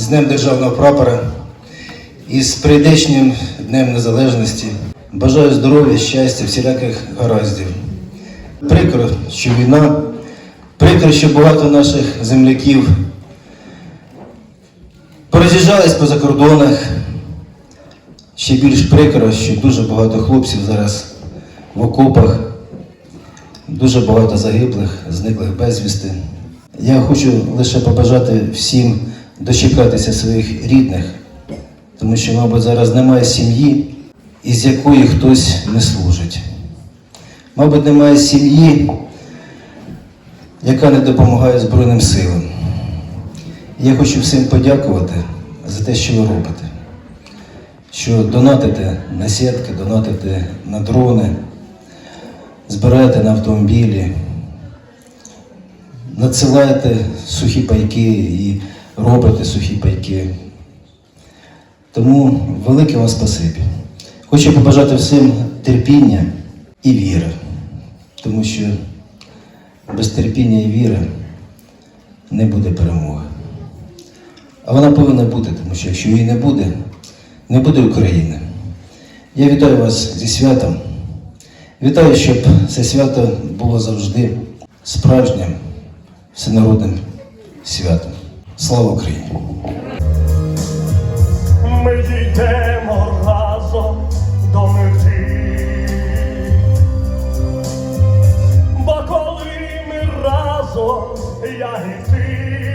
з Днем Державного прапора і з прийдешнім Днем Незалежності. Бажаю здоров'я, щастя, всіляких гараздів. Прикро, що війна, прикро, що багато наших земляків пороз'їжджались по закордонах. Ще більш прикро, що дуже багато хлопців зараз в окопах, дуже багато загиблих, зниклих безвісти. Я хочу лише побажати всім дочекатися своїх рідних, тому що, мабуть, зараз немає сім'ї, із якої хтось не служить. Мабуть, немає сім'ї, яка не допомагає Збройним силам. Я хочу всім подякувати за те, що ви робите. Що донатите на сітки, донатите на дрони, збираєте на автомобілі, надсилаєте сухі пайки і робите сухі пайки. Тому велике вам спасибі. Хочу побажати всім терпіння і віри, тому що без терпіння і віри не буде перемоги. А вона повинна бути, тому що якщо її не буде, не буде України. Я вітаю вас зі святом. Вітаю, щоб це свято було завжди справжнім всенародним святом. Слава Україні! Ми йдемо разом до мети. Бо коли ми разом, я і ти,